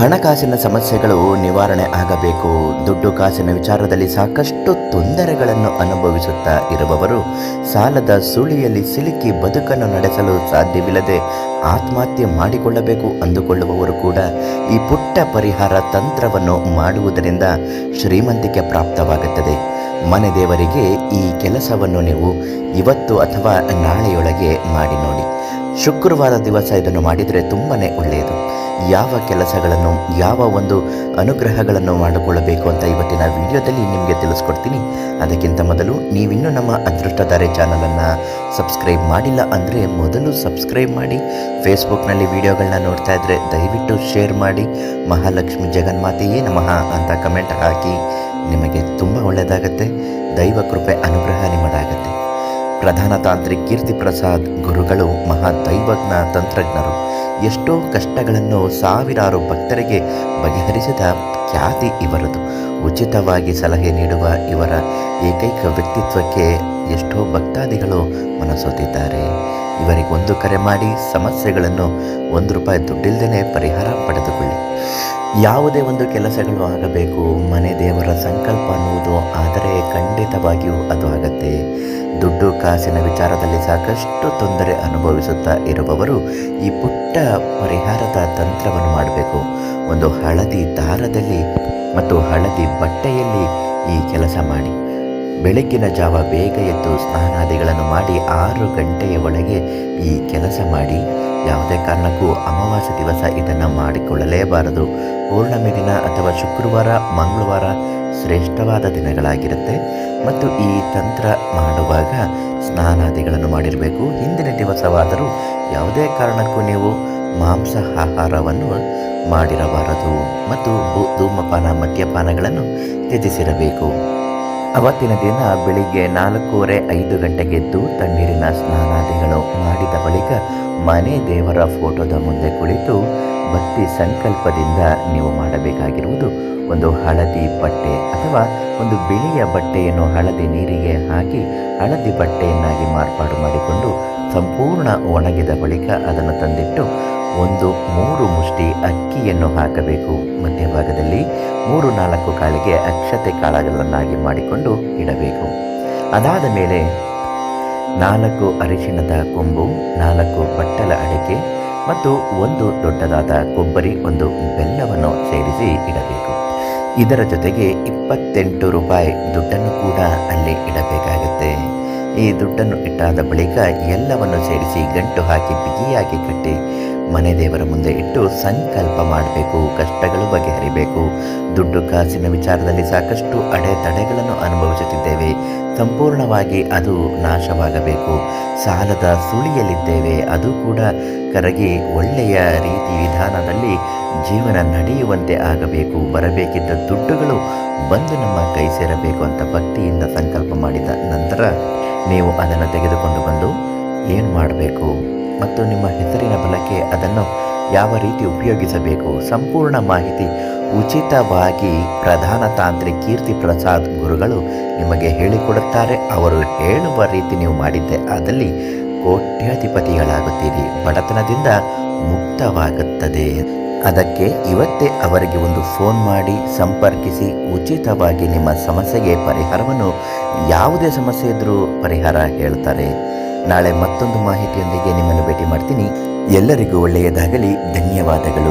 ಹಣಕಾಸಿನ ಸಮಸ್ಯೆಗಳು ನಿವಾರಣೆ ಆಗಬೇಕು. ದುಡ್ಡು ಕಾಸಿನ ವಿಚಾರದಲ್ಲಿ ಸಾಕಷ್ಟು ತೊಂದರೆಗಳನ್ನು ಅನುಭವಿಸುತ್ತಾ ಇರುವವರು ಸಾಲದ ಸುಳಿಯಲ್ಲಿ ಸಿಲುಕಿ ಬದುಕನ್ನು ನಡೆಸಲು ಸಾಧ್ಯವಿಲ್ಲದೆ ಆತ್ಮಹತ್ಯೆ ಮಾಡಿಕೊಳ್ಳಬೇಕು ಅಂದುಕೊಳ್ಳುವವರು ಕೂಡ ಈ ಪುಟ್ಟ ಪರಿಹಾರ ತಂತ್ರವನ್ನು ಮಾಡುವುದರಿಂದ ಶ್ರೀಮಂತಿಕೆ ಪ್ರಾಪ್ತವಾಗುತ್ತದೆ. ಮನೆ ದೇವರಿಗೆ ಈ ಕೆಲಸವನ್ನು ನೀವು ಇವತ್ತು ಅಥವಾ ನಾಳೆಯೊಳಗೆ ಮಾಡಿ ನೋಡಿ. ಶುಕ್ರವಾರ ದಿವಸ ಇದನ್ನು ಮಾಡಿದರೆ ತುಂಬಾ ಒಳ್ಳೆಯದು. ಯಾವ ಕೆಲಸಗಳನ್ನು, ಯಾವ ಒಂದು ಅನುಗ್ರಹಗಳನ್ನು ಮಾಡಿಕೊಳ್ಳಬೇಕು ಅಂತ ಇವತ್ತಿನ ವಿಡಿಯೋದಲ್ಲಿ ನಿಮಗೆ ತಿಳಿಸ್ಕೊಡ್ತೀನಿ. ಅದಕ್ಕಿಂತ ಮೊದಲು ನೀವಿನ್ನೂ ನಮ್ಮ ಅದೃಷ್ಟಧಾರೆ ಚಾನಲನ್ನು ಸಬ್ಸ್ಕ್ರೈಬ್ ಮಾಡಿಲ್ಲ ಅಂದರೆ ಮೊದಲು ಸಬ್ಸ್ಕ್ರೈಬ್ ಮಾಡಿ, ಫೇಸ್ಬುಕ್ನಲ್ಲಿ ವಿಡಿಯೋಗಳನ್ನ ನೋಡ್ತಾ ಇದ್ದರೆ ದಯವಿಟ್ಟು ಶೇರ್ ಮಾಡಿ, ಮಹಾಲಕ್ಷ್ಮಿ ಜಗನ್ಮಾತೆಯೇ ನಮಃ ಅಂತ ಕಮೆಂಟ್ ಹಾಕಿ. ನಿಮಗೆ ತುಂಬ ಒಳ್ಳೆಯದಾಗತ್ತೆ. ದೈವ ಕೃಪೆ, ಅನುಗ್ರಹ ನಿಮ್ಮದಾಗತ್ತೆ. ಪ್ರಧಾನ ತಾಂತ್ರಿಕ್ ಕೀರ್ತಿ ಪ್ರಸಾದ್ ಗುರುಗಳು ಮಹಾ ದೈವಜ್ಞ ತಂತ್ರಜ್ಞರು ಎಷ್ಟೋ ಕಷ್ಟಗಳನ್ನು ಸಾವಿರಾರು ಭಕ್ತರಿಗೆ ಬಗೆಹರಿಸಿದ ಖ್ಯಾತಿ ಇವರದು. ಉಚಿತವಾಗಿ ಸಲಹೆ ನೀಡುವ ಇವರ ಏಕೈಕ ವ್ಯಕ್ತಿತ್ವಕ್ಕೆ ಎಷ್ಟೋ ಭಕ್ತಾದಿಗಳು ಮನಸೋತಿದ್ದಾರೆ. ಇವರಿಗೊಂದು ಕರೆ ಮಾಡಿ ಸಮಸ್ಯೆಗಳನ್ನು ಒಂದು ರೂಪಾಯಿ ದುಡ್ಡಿಲ್ಲದೇ ಪರಿಹಾರ ಪಡೆದುಕೊಳ್ಳಿ. ಯಾವುದೇ ಒಂದು ಕೆಲಸಗಳು ಆಗಬೇಕು, ಮನೆ ದೇವರ ಸಂಕಲ್ಪ ಅನ್ನುವುದು ಆದರೆ ಖಂಡಿತವಾಗಿಯೂ ಅದು ಆಗತ್ತೆ. ದುಡ್ಡು ಕಾಸಿನ ವಿಚಾರದಲ್ಲಿ ಸಾಕಷ್ಟು ತೊಂದರೆ ಅನುಭವಿಸುತ್ತಾ ಇರುವವರು ಈ ಪುಟ್ಟ ಪರಿಹಾರದ ತಂತ್ರವನ್ನು ಮಾಡಬೇಕು. ಒಂದು ಹಳದಿ ದಾರದಲ್ಲಿ ಮತ್ತು ಹಳದಿ ಬಟ್ಟೆಯಲ್ಲಿ ಈ ಕೆಲಸ ಮಾಡಿ. ಬೆಳಗ್ಗಿನ ಜಾವ ಬೇಗ ಎದ್ದು ಸ್ನಾನಾದಿಗಳನ್ನು ಮಾಡಿ ಆರು ಗಂಟೆಯ ಒಳಗೆ ಈ ಕೆಲಸ ಮಾಡಿ. ಯಾವುದೇ ಕಾರಣಕ್ಕೂ ಅಮಾವಾಸ್ಯ ದಿವಸ ಇದನ್ನು ಮಾಡಿಕೊಳ್ಳಲೇಬಾರದು. ಪೌರ್ಣಮಿ ದಿನ ಅಥವಾ ಶುಕ್ರವಾರ, ಮಂಗಳವಾರ ಶ್ರೇಷ್ಠವಾದ ದಿನಗಳಾಗಿರುತ್ತೆ. ಮತ್ತು ಈ ತಂತ್ರ ಮಾಡುವಾಗ ಸ್ನಾನಾದಿಗಳನ್ನು ಮಾಡಿರಬೇಕು. ಹಿಂದಿನ ದಿವಸವಾದರೂ ಯಾವುದೇ ಕಾರಣಕ್ಕೂ ನೀವು ಮಾಂಸ ಆಹಾರವನ್ನು ಮಾಡಿರಬಾರದು. ಮತ್ತು ಧೂಮಪಾನ, ಮದ್ಯಪಾನಗಳನ್ನು ತ್ಯಜಿಸಿರಬೇಕು. ಅವತ್ತಿನ ದಿನ ಬೆಳಿಗ್ಗೆ ನಾಲ್ಕೂವರೆ ಐದು ಗಂಟೆಗೆದ್ದು ತಣ್ಣೀರಿನ ಸ್ನಾನಾದಿಗಳು ಮಾಡಿದ ಬಳಿಕ ಮನೆ ದೇವರ ಫೋಟೋದ ಮುಂದೆ ಕುಳಿತು ಭಕ್ತಿ ಸಂಕಲ್ಪದಿಂದ ನೀವು ಮಾಡಬೇಕಾಗಿರುವುದು ಒಂದು ಹಳದಿ ಬಟ್ಟೆ ಅಥವಾ ಒಂದು ಬಿಳಿಯ ಬಟ್ಟೆಯನ್ನು ಹಳದಿ ನೀರಿಗೆ ಹಾಕಿ ಹಳದಿ ಬಟ್ಟೆಯನ್ನಾಗಿ ಮಾರ್ಪಾಡು ಮಾಡಿಕೊಂಡು ಸಂಪೂರ್ಣ ಒಣಗಿದ ಬಳಿಕ ಅದನ್ನು ತಂದಿಟ್ಟು ಒಂದು ಮೂರು ಮುಷ್ಟಿ ಅಕ್ಕಿಯನ್ನು ಹಾಕಬೇಕು. ಮಧ್ಯಭಾಗದಲ್ಲಿ ಮೂರು ನಾಲ್ಕು ಕಾಳಿಗೆ ಅಕ್ಷತೆ ಕಾಳಗಳನ್ನಾಗಿ ಮಾಡಿಕೊಂಡು ಇಡಬೇಕು. ಅದಾದ ಮೇಲೆ ನಾಲ್ಕು ಅರಿಶಿಣದ ಕೊಂಬು, ನಾಲ್ಕು ಬಟ್ಟಲ ಅಡಿಕೆ ಮತ್ತು ಒಂದು ದೊಡ್ಡದಾದ ಕೊಬ್ಬರಿ ಒಂದು ಬೆಲ್ಲವನ್ನು ಸೇರಿಸಿ ಇಡಬೇಕು. ಇದರ ಜೊತೆಗೆ ಇಪ್ಪತ್ತೆಂಟು ರೂಪಾಯಿ ದುಡ್ಡನ್ನು ಕೂಡ ಅಲ್ಲಿ ಇಡಬೇಕಾಗುತ್ತೆ. ಈ ದುಡ್ಡನ್ನು ಇಟ್ಟಾದ ಬಳಿಕ ಎಲ್ಲವನ್ನು ಸೇರಿಸಿ ಗಂಟು ಹಾಕಿ ಬಿಗಿಯಾಗಿ ಕಟ್ಟಿ ಮನೆ ದೇವರ ಮುಂದೆ ಇಟ್ಟು ಸಂಕಲ್ಪ ಮಾಡಬೇಕು, ಕಷ್ಟಗಳು ಬಗೆಹರಿಬೇಕು. ದುಡ್ಡು ಕಾಸಿನ ವಿಚಾರದಲ್ಲಿ ಸಾಕಷ್ಟು ಅಡೆತಡೆಗಳನ್ನು ಅನುಭವಿಸುತ್ತಿದ್ದೇವೆ. ಸಂಪೂರ್ಣವಾಗಿ ಅದು ನಾಶವಾಗಬೇಕು. ಸಾಲದ ಸುಳಿಯಲಿದ್ದೇವೆ ಅದು ಕೂಡ ಕರಗಿ ಒಳ್ಳೆಯ ರೀತಿ ವಿಧಾನದಲ್ಲಿ ಜೀವನ ನಡೆಯುವಂತೆ ಆಗಬೇಕು. ಬರಬೇಕಿದ್ದ ದುಡ್ಡುಗಳು ಬಂದು ನಮ್ಮ ಕೈ ಸೇರಬೇಕು ಅಂತ ಭಕ್ತಿಯಿಂದ ಸಂಕಲ್ಪ ಮಾಡಿದ ನಂತರ ನೀವು ಅದನ್ನು ತೆಗೆದುಕೊಂಡು ಬಂದು ಏನು ಮಾಡಬೇಕು? ಮತ್ತು ನಿಮ್ಮ ಹೆಸರಿನ ಬಲಕ್ಕೆ ಅದನ್ನು ಯಾವ ರೀತಿ ಉಪಯೋಗಿಸಬೇಕು? ಸಂಪೂರ್ಣ ಮಾಹಿತಿ ಉಚಿತವಾಗಿ ಪ್ರಧಾನ ತಾಂತ್ರಿ ಕೀರ್ತಿ ಪ್ರಸಾದ್ ಗುರುಗಳು ನಿಮಗೆ ಹೇಳಿಕೊಡುತ್ತಾರೆ. ಅವರು ಹೇಳುವ ರೀತಿ ನೀವು ಮಾಡಿದ್ದೆ, ಆದಲ್ಲಿ ಕೋಟ್ಯಾಧಿಪತಿಗಳಾಗುತ್ತೀರಿ. ಬಡತನದಿಂದ ಮುಕ್ತವಾಗುತ್ತದೆ. ಅದಕ್ಕೆ ಇವತ್ತೇ ಅವರಿಗೆ ಒಂದು ಫೋನ್ ಮಾಡಿ ಸಂಪರ್ಕಿಸಿ, ಉಚಿತವಾಗಿ ನಿಮ್ಮ ಸಮಸ್ಯೆಗೆ ಪರಿಹಾರವನ್ನು, ಯಾವುದೇ ಸಮಸ್ಯೆ ಇದ್ದರೂ ಪರಿಹಾರ ಹೇಳ್ತಾರೆ. ನಾಳೆ ಮತ್ತೊಂದು ಮಾಹಿತಿಯೊಂದಿಗೆ ನಿಮ್ಮನ್ನು ಭೇಟಿ ಮಾಡ್ತೀನಿ. ಎಲ್ಲರಿಗೂ ಒಳ್ಳೆಯದಾಗಲಿ. ಧನ್ಯವಾದಗಳು.